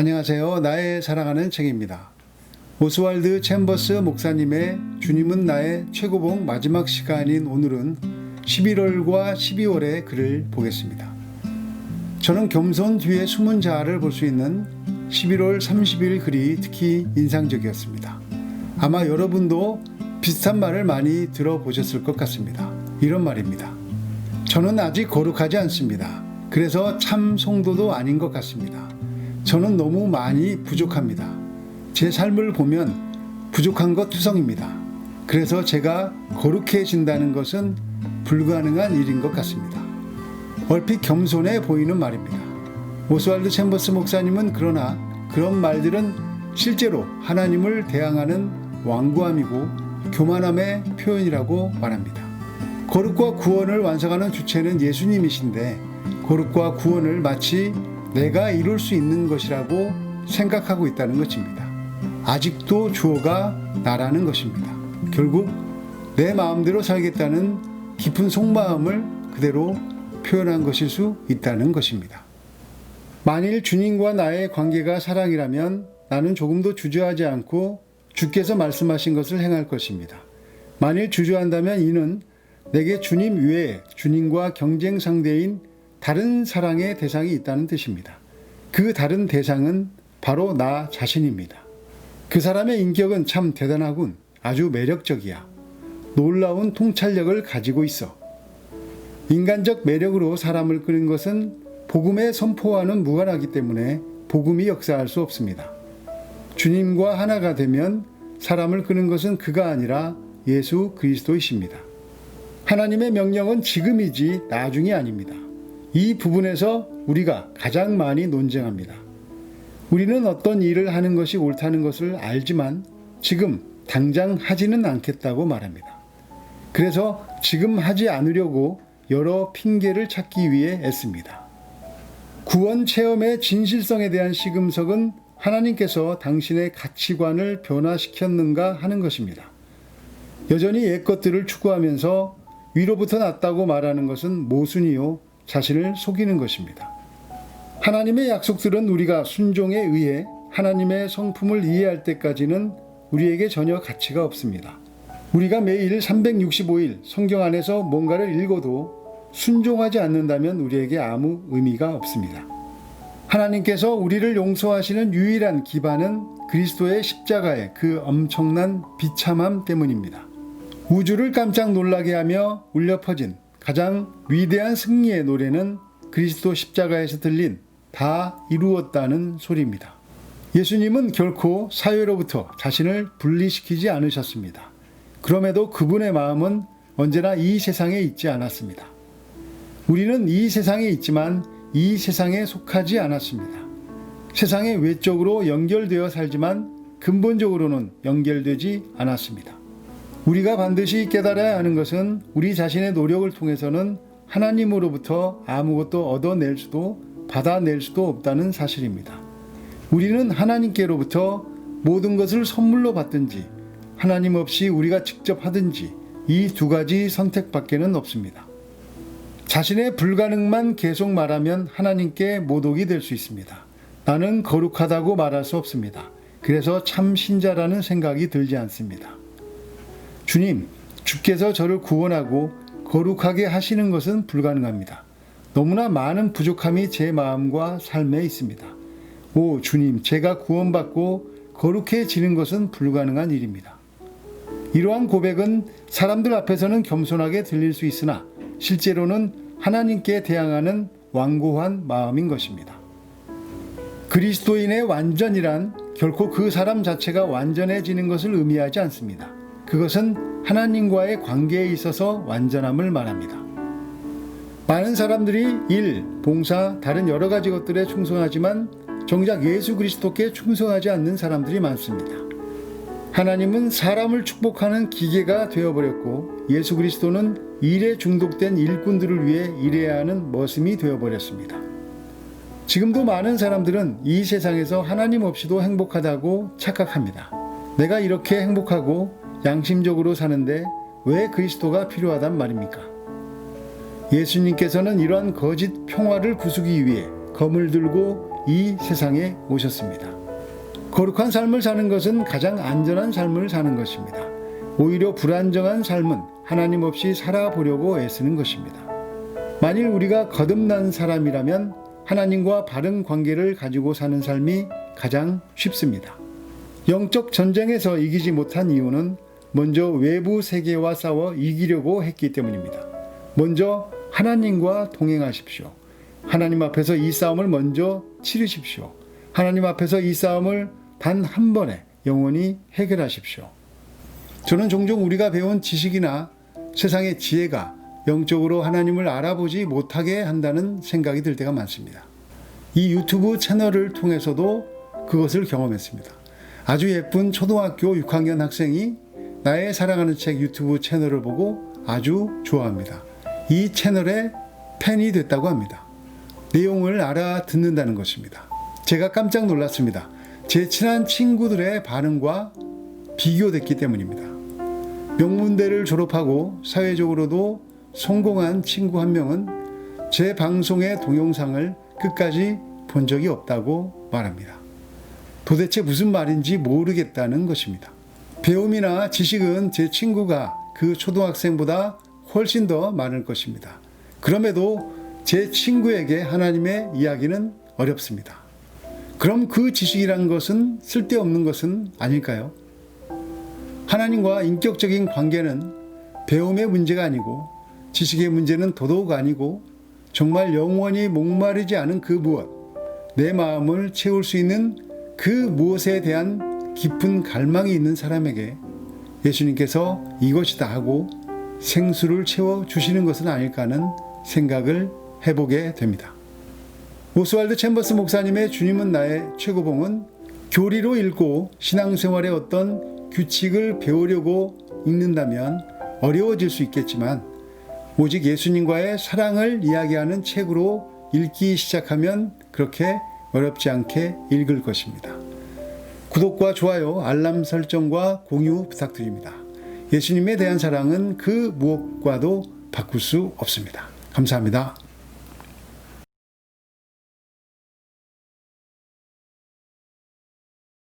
안녕하세요. 나의 사랑하는 책입니다. 오스왈드 챔버스 목사님의 주님은 나의 최고봉 마지막 시간인 오늘은 11월과 12월의 글을 보겠습니다. 저는 겸손 뒤에 숨은 자아를 볼 수 있는 11월 30일 글이 특히 인상적이었습니다. 아마 여러분도 비슷한 말을 많이 들어보셨을 것 같습니다. 이런 말입니다. 저는 아직 거룩하지 않습니다. 그래서 참 성도도 아닌 것 같습니다. 저는 너무 많이 부족합니다. 제 삶을 보면 부족한 것 투성입니다. 그래서 제가 거룩해진다는 것은 불가능한 일인 것 같습니다. 얼핏 겸손해 보이는 말입니다. 오스왈드 챔버스 목사님은 그러나 그런 말들은 실제로 하나님을 대항하는 완고함이고 교만함의 표현이라고 말합니다. 거룩과 구원을 완성하는 주체는 예수님이신데 거룩과 구원을 마치 내가 이룰 수 있는 것이라고 생각하고 있다는 것입니다. 아직도 주어가 나라는 것입니다. 결국 내 마음대로 살겠다는 깊은 속마음을 그대로 표현한 것일 수 있다는 것입니다. 만일 주님과 나의 관계가 사랑이라면 나는 조금도 주저하지 않고 주께서 말씀하신 것을 행할 것입니다. 만일 주저한다면 이는 내게 주님 외에 주님과 경쟁 상대인 다른 사랑의 대상이 있다는 뜻입니다. 그 다른 대상은 바로 나 자신입니다. 그 사람의 인격은 참 대단하군. 아주 매력적이야. 놀라운 통찰력을 가지고 있어. 인간적 매력으로 사람을 끄는 것은 복음의 선포와는 무관하기 때문에 복음이 역사할 수 없습니다. 주님과 하나가 되면 사람을 끄는 것은 그가 아니라 예수 그리스도이십니다. 하나님의 명령은 지금이지 나중이 아닙니다. 이 부분에서 우리가 가장 많이 논쟁합니다. 우리는 어떤 일을 하는 것이 옳다는 것을 알지만 지금 당장 하지는 않겠다고 말합니다. 그래서 지금 하지 않으려고 여러 핑계를 찾기 위해 애씁니다. 구원 체험의 진실성에 대한 시금석은 하나님께서 당신의 가치관을 변화시켰는가 하는 것입니다. 여전히 옛 것들을 추구하면서 위로부터 났다고 말하는 것은 모순이요, 자신을 속이는 것입니다. 하나님의 약속들은 우리가 순종에 의해 하나님의 성품을 이해할 때까지는 우리에게 전혀 가치가 없습니다. 우리가 매일 365일 성경 안에서 뭔가를 읽어도 순종하지 않는다면 우리에게 아무 의미가 없습니다. 하나님께서 우리를 용서하시는 유일한 기반은 그리스도의 십자가의 그 엄청난 비참함 때문입니다. 우주를 깜짝 놀라게 하며 울려 퍼진 가장 위대한 승리의 노래는 그리스도 십자가에서 들린 다 이루었다는 소리입니다. 예수님은 결코 사회로부터 자신을 분리시키지 않으셨습니다. 그럼에도 그분의 마음은 언제나 이 세상에 있지 않았습니다. 우리는 이 세상에 있지만 이 세상에 속하지 않았습니다. 세상의 외적으로 연결되어 살지만 근본적으로는 연결되지 않았습니다. 우리가 반드시 깨달아야 하는 것은 우리 자신의 노력을 통해서는 하나님으로부터 아무것도 얻어낼 수도 받아낼 수도 없다는 사실입니다. 우리는 하나님께로부터 모든 것을 선물로 받든지 하나님 없이 우리가 직접 하든지 이 두 가지 선택밖에는 없습니다. 자신의 불가능만 계속 말하면 하나님께 모독이 될 수 있습니다. 나는 거룩하다고 말할 수 없습니다. 그래서 참 신자라는 생각이 들지 않습니다. 주님, 주께서 저를 구원하고 거룩하게 하시는 것은 불가능합니다. 너무나 많은 부족함이 제 마음과 삶에 있습니다. 오, 주님, 제가 구원받고 거룩해지는 것은 불가능한 일입니다. 이러한 고백은 사람들 앞에서는 겸손하게 들릴 수 있으나 실제로는 하나님께 대항하는 완고한 마음인 것입니다. 그리스도인의 완전이란 결코 그 사람 자체가 완전해지는 것을 의미하지 않습니다. 그것은 하나님과의 관계에 있어서 완전함을 말합니다. 많은 사람들이 일, 봉사, 다른 여러 가지 것들에 충성하지만 정작 예수 그리스도께 충성하지 않는 사람들이 많습니다. 하나님은 사람을 축복하는 기계가 되어버렸고 예수 그리스도는 일에 중독된 일꾼들을 위해 일해야 하는 머슴이 되어버렸습니다. 지금도 많은 사람들은 이 세상에서 하나님 없이도 행복하다고 착각합니다. 내가 이렇게 행복하고 양심적으로 사는데 왜 그리스도가 필요하단 말입니까? 예수님께서는 이러한 거짓 평화를 부수기 위해 검을 들고 이 세상에 오셨습니다. 거룩한 삶을 사는 것은 가장 안전한 삶을 사는 것입니다. 오히려 불안정한 삶은 하나님 없이 살아보려고 애쓰는 것입니다. 만일 우리가 거듭난 사람이라면 하나님과 바른 관계를 가지고 사는 삶이 가장 쉽습니다. 영적 전쟁에서 이기지 못한 이유는 먼저 외부 세계와 싸워 이기려고 했기 때문입니다. 먼저 하나님과 동행하십시오. 하나님 앞에서 이 싸움을 먼저 치르십시오. 하나님 앞에서 이 싸움을 단 한 번에 영원히 해결하십시오. 저는 종종 우리가 배운 지식이나 세상의 지혜가 영적으로 하나님을 알아보지 못하게 한다는 생각이 들 때가 많습니다. 이 유튜브 채널을 통해서도 그것을 경험했습니다. 아주 예쁜 초등학교 6학년 학생이 나의 사랑하는 책 유튜브 채널을 보고 아주 좋아합니다. 이 채널의 팬이 됐다고 합니다. 내용을 알아듣는다는 것입니다. 제가 깜짝 놀랐습니다. 제 친한 친구들의 반응과 비교됐기 때문입니다. 명문대를 졸업하고 사회적으로도 성공한 친구 한 명은 제 방송의 동영상을 끝까지 본 적이 없다고 말합니다. 도대체 무슨 말인지 모르겠다는 것입니다. 배움이나 지식은 제 친구가 그 초등학생보다 훨씬 더 많을 것입니다. 그럼에도 제 친구에게 하나님의 이야기는 어렵습니다. 그럼 그 지식이란 것은 쓸데없는 것은 아닐까요? 하나님과 인격적인 관계는 배움의 문제가 아니고 지식의 문제는 더더욱 아니고 정말 영원히 목마르지 않은 그 무엇, 내 마음을 채울 수 있는 그 무엇에 대한 깊은 갈망이 있는 사람에게 예수님께서 이것이다 하고 생수를 채워 주시는 것은 아닐까 하는 생각을 해보게 됩니다. 오스왈드 챔버스 목사님의 주님은 나의 최고봉은 교리로 읽고 신앙생활의 어떤 규칙을 배우려고 읽는다면 어려워질 수 있겠지만 오직 예수님과의 사랑을 이야기하는 책으로 읽기 시작하면 그렇게 어렵지 않게 읽을 것입니다. 구독과 좋아요, 알람 설정과 공유 부탁드립니다. 예수님에 대한 사랑은 그 무엇과도 바꿀 수 없습니다. 감사합니다.